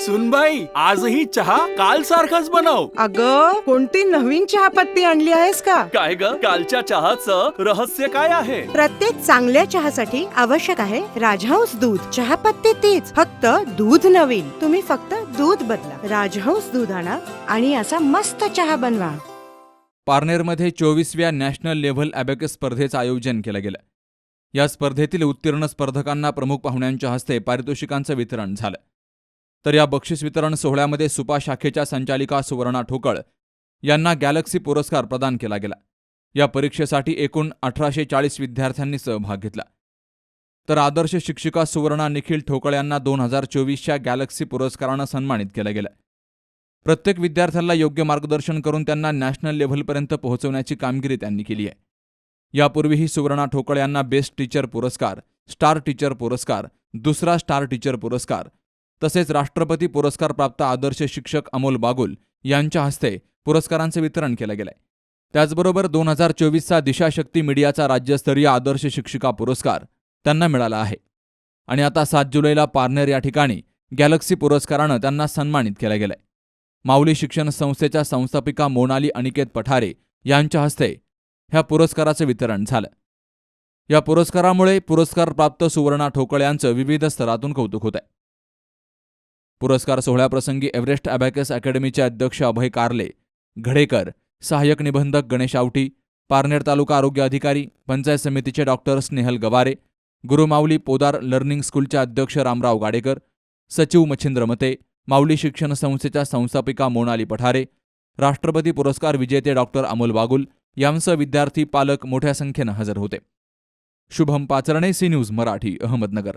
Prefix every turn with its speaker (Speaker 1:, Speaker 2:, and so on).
Speaker 1: सुनबाई आजही चहा काल सारखाच बनव.
Speaker 2: अग कोणती नवीन चहापत्ती आणली आहेस का?
Speaker 1: काय ग? कालच्या चहाचं रहस्य काय आहे?
Speaker 3: प्रत्येक चांगल्या चहासाठी आवश्यक आहे राजहंस दूध. चहापत्ती तीच फक्त दूध नवीन. तुम्ही फक्त दूध बदला. राजहंस दूध आणा आणि असा मस्त चहा बनवा.
Speaker 4: पारनेरमध्ये चोवीसव्या नॅशनल लेव्हल अबॅकस स्पर्धेचं आयोजन केलं गेलं. या स्पर्धेतील उत्तीर्ण स्पर्धकांना प्रमुख पाहुण्यांच्या हस्ते पारितोषिकांचं वितरण झालं. तर या बक्षीस वितरण सोहळ्यामध्ये सुपा शाखेच्या संचालिका सुवर्णा ठोकळ यांना गॅलक्सी पुरस्कार प्रदान केला गेला. या परीक्षेसाठी एकूण अठराशे चाळीस विद्यार्थ्यांनी सहभाग घेतला. तर आदर्श शिक्षिका सुवर्णा निखिल ठोकळ यांना दोन हजार चोवीसच्या गॅलक्सी पुरस्कारानं सन्मानित केलं गेलं. प्रत्येक विद्यार्थ्याला योग्य मार्गदर्शन करून त्यांना नॅशनल लेव्हलपर्यंत पोहोचवण्याची कामगिरी त्यांनी केली आहे. यापूर्वीही सुवर्णा ठोकळ यांना बेस्ट टीचर पुरस्कार स्टार टीचर पुरस्कार दुसरा स्टार टीचर पुरस्कार तसेच राष्ट्रपती पुरस्कार प्राप्त आदर्श शिक्षक अमोल बागुल यांच्या हस्ते पुरस्कारांचे वितरण केलं गेलंय. त्याचबरोबर दोन हजार चोवीसचा दिशाशक्ती मीडियाचा राज्यस्तरीय आदर्श शिक्षिका पुरस्कार त्यांना मिळाला आहे. आणि आता सात जुलैला पारनेर या ठिकाणी गॅलक्सी पुरस्कारानं त्यांना सन्मानित केलं गेलंय. माऊली शिक्षण संस्थेच्या संस्थापिका मोनाली अनिकेत पठारे यांच्या हस्ते ह्या पुरस्काराचं वितरण झालं. या पुरस्कारामुळे पुरस्कारप्राप्त सुवर्णा ठोकळ यांचं विविध स्तरातून कौतुक होत आहे पुरस्कार सोहळ्याप्रसंगी एव्हरेस्ट अबॅकस अकॅडमीचे अध्यक्ष अभय कारले घडेकर सहाय्यक निबंधक गणेश आवटी पारनेर तालुका आरोग्य अधिकारी पंचायत समितीचे डॉक्टर स्नेहल गवारे गुरुमाऊली पोदार लर्निंग स्कूलचे अध्यक्ष रामराव गाडेकर सचिव मच्छिंद्र मते माऊली शिक्षण संस्थेच्या संस्थापिका मोनाली पठारे राष्ट्रपती पुरस्कार विजेते डॉक्टर अमोल बागुल यांसह विद्यार्थी पालक मोठ्या संख्येनं हजर होते. Shubham Pacharne C news Marathi Ahmednagar.